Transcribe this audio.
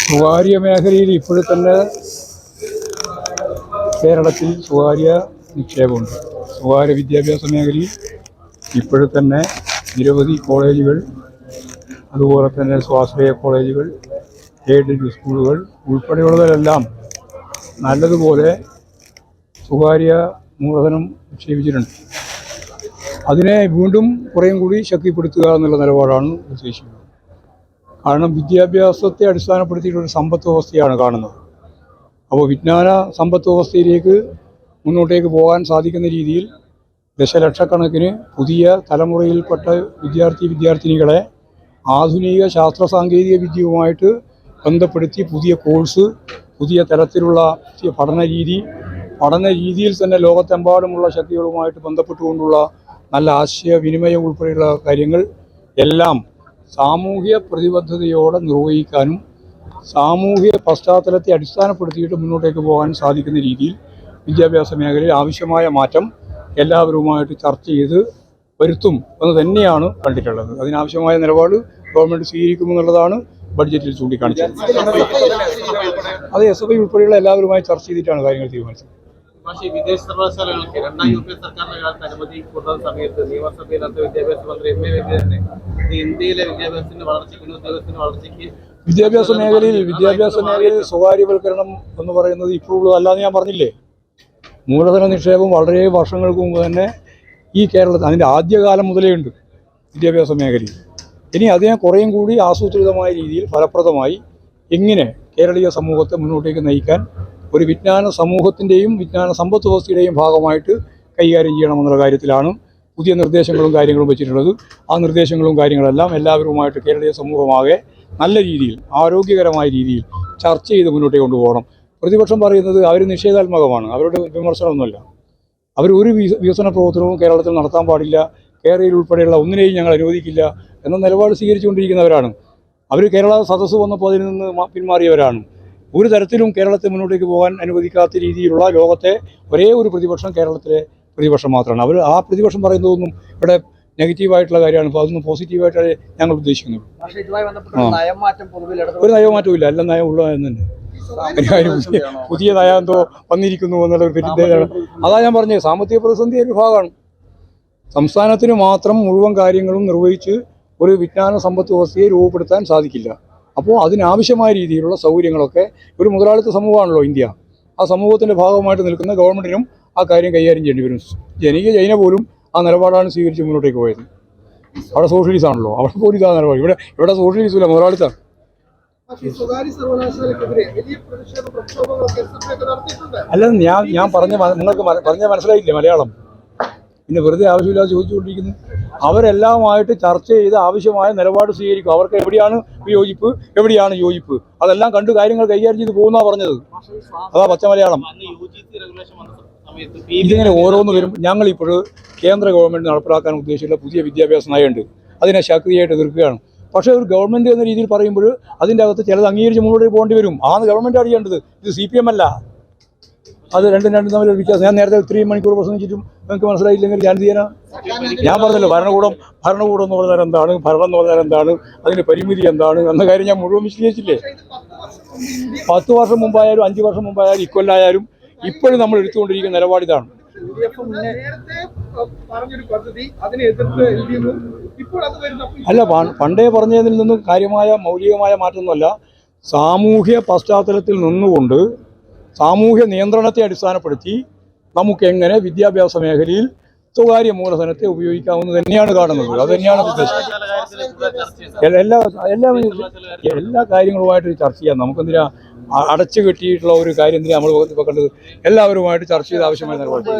സ്വകാര്യ മേഖലയിൽ ഇപ്പോഴും തന്നെ കേരളത്തിൽ സ്വകാര്യ നിക്ഷേപമുണ്ട്. സ്വകാര്യ വിദ്യാഭ്യാസ മേഖലയിൽ ഇപ്പോഴും തന്നെ നിരവധി കോളേജുകൾ അതുപോലെ തന്നെ സ്വാശ്രയ കോളേജുകൾ എയ്ഡഡ് സ്കൂളുകൾ ഉൾപ്പെടെയുള്ളവരെല്ലാം നല്ലതുപോലെ സ്വകാര്യ മൂലധനം നിക്ഷേപിച്ചിട്ടുണ്ട്. അതിനെ വീണ്ടും കുറേയും കൂടി ശക്തിപ്പെടുത്തുക എന്നുള്ള നിലപാടാണ് ഉദ്ദേശിക്കുന്നത്. കാരണം വിദ്യാഭ്യാസത്തെ അടിസ്ഥാനപ്പെടുത്തിയിട്ടുള്ള ഒരു സമ്പത്ത് വ്യവസ്ഥയാണ് കാണുന്നത്. അപ്പോൾ വിജ്ഞാന സമ്പത്ത് വ്യവസ്ഥയിലേക്ക് മുന്നോട്ടേക്ക് പോകാൻ സാധിക്കുന്ന രീതിയിൽ ദശലക്ഷക്കണക്കിന് പുതിയ തലമുറയിൽപ്പെട്ട വിദ്യാർത്ഥി വിദ്യാർത്ഥിനികളെ ആധുനിക ശാസ്ത്ര സാങ്കേതിക വിദ്യയുമായിട്ട് ബന്ധപ്പെടുത്തി പുതിയ കോഴ്സ് പുതിയ തരത്തിലുള്ള പുതിയ പഠന രീതി പഠന രീതിയിൽ തന്നെ ലോകത്തെമ്പാടുമുള്ള ശക്തികളുമായിട്ട് ബന്ധപ്പെട്ടുകൊണ്ടുള്ള നല്ല ആശയവിനിമയം ഉൾപ്പെടെയുള്ള കാര്യങ്ങൾ എല്ലാം സാമൂഹ്യ പ്രതിബദ്ധതയോടെ നിർവഹിക്കാനും സാമൂഹ്യ പശ്ചാത്തലത്തെ അടിസ്ഥാനപ്പെടുത്തിയിട്ട് മുന്നോട്ടേക്ക് പോകാൻ സാധിക്കുന്ന രീതിയിൽ വിദ്യാഭ്യാസ മേഖലയിൽ ആവശ്യമായ മാറ്റം എല്ലാവരുമായിട്ട് ചർച്ച ചെയ്ത് വരുത്തും എന്ന് തന്നെയാണ് കണ്ടിട്ടുള്ളത്. അതിനാവശ്യമായ നിലപാട് ഗവൺമെന്റ് സ്വീകരിക്കുമെന്നുള്ളതാണ് ബഡ്ജറ്റിൽ ചൂണ്ടിക്കാണിച്ചത്. അത് എസ് എഫ് ഐ ഉൾപ്പെടെയുള്ള എല്ലാവരുമായി ചർച്ച ചെയ്തിട്ടാണ് കാര്യങ്ങൾ തീരുമാനിച്ചത്. പക്ഷേ വിദേശ സർവകലാശാലകൾക്ക് രണ്ടാം യു പി എ സർക്കാരിന്റെ കാലത്ത് അനുമതി കൊടുത്ത സമയത്ത് നിയമസഭയിൽ അന്ന് വിദ്യാഭ്യാസ മന്ത്രി എം എ തന്നെ ഇന്ത്യയിലെ വിദ്യാഭ്യാസത്തിന്റെ വളർച്ചയ്ക്ക് ഉദ്യോഗത്തിന്റെ വളർച്ചയ്ക്ക് വിദ്യാഭ്യാസ മേഖലയിൽ വിദ്യാഭ്യാസ മേഖലയിൽ സ്വകാര്യവൽക്കരണം എന്ന് പറയുന്നത് ഇപ്പോഴുള്ളത് അല്ലാന്ന് ഞാൻ പറഞ്ഞില്ലേ? മൂലധന നിക്ഷേപം വളരെ വർഷങ്ങൾക്ക് മുമ്പ് തന്നെ ഈ കേരളത്തിൽ അതിന്റെ ആദ്യകാലം മുതലേ ഉണ്ട് വിദ്യാഭ്യാസ മേഖലയിൽ. ഇനി അതിനെ കുറേയും കൂടി ആസൂത്രിതമായ രീതിയിൽ ഫലപ്രദമായി എങ്ങനെ കേരളീയ സമൂഹത്തെ മുന്നോട്ടേക്ക് നയിക്കാൻ ഒരു വിജ്ഞാന സമൂഹത്തിന്റെയും വിജ്ഞാന സമ്പത്ത് വ്യവസ്ഥയുടെയും ഭാഗമായിട്ട് കൈകാര്യം ചെയ്യണമെന്നുള്ള കാര്യത്തിലാണ് പുതിയ നിർദ്ദേശങ്ങളും കാര്യങ്ങളും വെച്ചിട്ടുള്ളത്. ആ നിർദ്ദേശങ്ങളും കാര്യങ്ങളെല്ലാം എല്ലാവരുമായിട്ട് കേരളീയ സമൂഹമാകെ നല്ല രീതിയിൽ ആരോഗ്യകരമായ രീതിയിൽ ചർച്ച ചെയ്ത് മുന്നോട്ട് കൊണ്ടുപോകണം. പ്രതിപക്ഷം പറയുന്നത് അവർ നിഷേധാത്മകമാണ്. അവരുടെ വിമർശനമൊന്നുമല്ല. അവർ ഒരു വിക- വികസന പ്രവർത്തനവും കേരളത്തിൽ നടത്താൻ പാടില്ല. കേരളയിൽ ഉൾപ്പെടെയുള്ള ഒന്നിനെയും ഞങ്ങൾ അനുവദിക്കില്ല എന്ന നിലപാട് സ്വീകരിച്ചുകൊണ്ടിരിക്കുന്നവരാണ്. അവർ കേരള സദസ്സ് വന്നപ്പോൾ അതിൽ നിന്ന് പിന്മാറിയവരാണ്. ഒരു തരത്തിലും കേരളത്തെ മുന്നോട്ടേക്ക് പോകാൻ അനുവദിക്കാത്ത രീതിയിലുള്ള ലോകത്തെ ഒരേ ഒരു പ്രതിപക്ഷം കേരളത്തിലെ പ്രതിപക്ഷം മാത്രമാണ്. അവർ ആ പ്രതിപക്ഷം പറയുന്നതൊന്നും ഇവിടെ നെഗറ്റീവായിട്ടുള്ള കാര്യമാണ്. അപ്പോൾ അതൊന്നും പോസിറ്റീവായിട്ടേ ഞങ്ങൾ ഉദ്ദേശിക്കുന്നത്. ഒരു നയമാറ്റവും ഇല്ല. എല്ലാം നയം ഉള്ള എന്ന് തന്നെ. പുതിയ പുതിയ നയം എന്തോ വന്നിരിക്കുന്നു എന്നുള്ള ഒരു തെറ്റിദ്ധാരണ അതാ ഞാൻ പറഞ്ഞത്. സാമ്പത്തിക പ്രതിസന്ധി ഒരു ഭാഗമാണ്. സംസ്ഥാനത്തിന് മാത്രം മുഴുവൻ കാര്യങ്ങളും നിർവഹിച്ച് ഒരു വിജ്ഞാന സമ്പത്ത് വ്യവസ്ഥയെ രൂപപ്പെടുത്താൻ സാധിക്കില്ല. അപ്പോൾ അതിനാവശ്യമായ രീതിയിലുള്ള സൗകര്യങ്ങളൊക്കെ ഒരു മുതലാളിത്ത സമൂഹമാണല്ലോ ഇന്ത്യ. ആ സമൂഹത്തിന്റെ ഭാഗമായിട്ട് നിൽക്കുന്ന ഗവൺമെന്റിനും ആ കാര്യം കൈകാര്യം ചെയ്യേണ്ടി വരും. ജനകീയ ചൈന പോലും ആ നിലപാടാണ് സ്വീകരിച്ച് മുന്നോട്ടേക്ക് പോയത്. അവിടെ സോഷ്യലിസ്റ്റ് ആണല്ലോ. അവിടെ പോലും ഇതാ നിലപാട്. ഇവിടെ ഇവിടെ സോഷ്യലിസ്റ്റ് ഇല്ല മുതലാളിത്തം. പക്ഷേ ഈ സ്വകാര്യ സർവകലാശാലയ്ക്കെതിരെ വലിയ പ്രതിഷേധ പ്രക്ഷോഭങ്ങളൊക്കെ എസ് എഫ് ഐ ഒക്കെ നടത്തിയിട്ടുണ്ട്. അല്ല ഞാൻ ഞാൻ പറഞ്ഞ നിങ്ങൾക്ക് പറഞ്ഞ മനസ്സിലായില്ലേ മലയാളം? പിന്നെ വെറുതെ ആവശ്യമില്ലാതെ ചോദിച്ചുകൊണ്ടിരിക്കുന്നു. അവരെല്ലാമായിട്ട് ചർച്ച ചെയ്ത് ആവശ്യമായ നിലപാട് സ്വീകരിക്കും. അവർക്ക് എവിടെയാണ് വിയോജിപ്പ്? എവിടെയാണ് യോജിപ്പ്? അതെല്ലാം കണ്ട് കാര്യങ്ങൾ കൈകാര്യം ചെയ്ത് പോകുന്ന പറഞ്ഞത്. അതാ പച്ച മലയാളം. ഇതിങ്ങനെ ഓരോന്ന് വരും ഞങ്ങളിപ്പോൾ കേന്ദ്ര ഗവൺമെന്റ് നടപ്പിലാക്കാൻ ഉദ്ദേശിച്ചുള്ള പുതിയ വിദ്യാഭ്യാസ നയമുണ്ട്. അതിനെ ശക്തിയായിട്ട് എതിർക്കുകയാണ്. പക്ഷേ ഒരു ഗവൺമെന്റ് എന്ന രീതിയിൽ പറയുമ്പോൾ അതിന്റെ അകത്ത് ചിലത് അംഗീകരിച്ച് മുന്നോട്ട് പോകേണ്ടി വരും. ആണ് ഗവൺമെന്റ് അറിയേണ്ടത്. ഇത് സി പി എം അല്ല. അത് രണ്ടും രണ്ടും തമ്മിൽ വ്യത്യാസം. ഞാൻ നേരത്തെ ഇത്രയും മണിക്കൂർ പ്രസംഗിച്ചിട്ടും നിങ്ങൾക്ക് മനസ്സിലായില്ലെങ്കിൽ ഞാൻ ചെയ്യാനാ ഞാൻ പറഞ്ഞല്ലോ ഭരണകൂടം ഭരണകൂടം എന്ന് പറഞ്ഞാൽ എന്താണ്? ഭരണം എന്ന് പറഞ്ഞാൽ എന്താണ്? അതിന്റെ പരിമിതി എന്താണ്? എന്ന കാര്യം ഞാൻ മുഴുവൻ വിശദീകരിച്ചില്ലേ? പത്ത് വർഷം മുമ്പായാലും അഞ്ച് വർഷം മുമ്പായാലും ഇക്കൊല്ലായാലും ഇപ്പോഴും നമ്മൾ എടുത്തുകൊണ്ടിരിക്കുന്ന നിലപാടിതാണ് അല്ല പണ്ടേ പറഞ്ഞതിൽ നിന്നും കാര്യമായ മൗലികമായ മാറ്റമൊന്നുമല്ല. സാമൂഹ്യ പശ്ചാത്തലത്തിൽ നിന്നുകൊണ്ട് സാമൂഹ്യ നിയന്ത്രണത്തെ അടിസ്ഥാനപ്പെടുത്തി നമുക്ക് എങ്ങനെ വിദ്യാഭ്യാസ മേഖലയിൽ സ്വകാര്യ മൂലധനത്തെ ഉപയോഗിക്കാവുന്ന തന്നെയാണ് കാണുന്നത്. അത് തന്നെയാണ് ഉദ്ദേശം എല്ലാ എല്ലാ എല്ലാ കാര്യങ്ങളുമായിട്ട് ചർച്ച ചെയ്യാം. നമുക്കെന്തിനാ അടച്ചു കെട്ടിയിട്ടുള്ള ഒരു കാര്യം എന്തിനാ നമ്മൾ വെക്കേണ്ടത് എല്ലാവരുമായിട്ട് ചർച്ച ചെയ്ത് ആവശ്യമായ നിലപാട്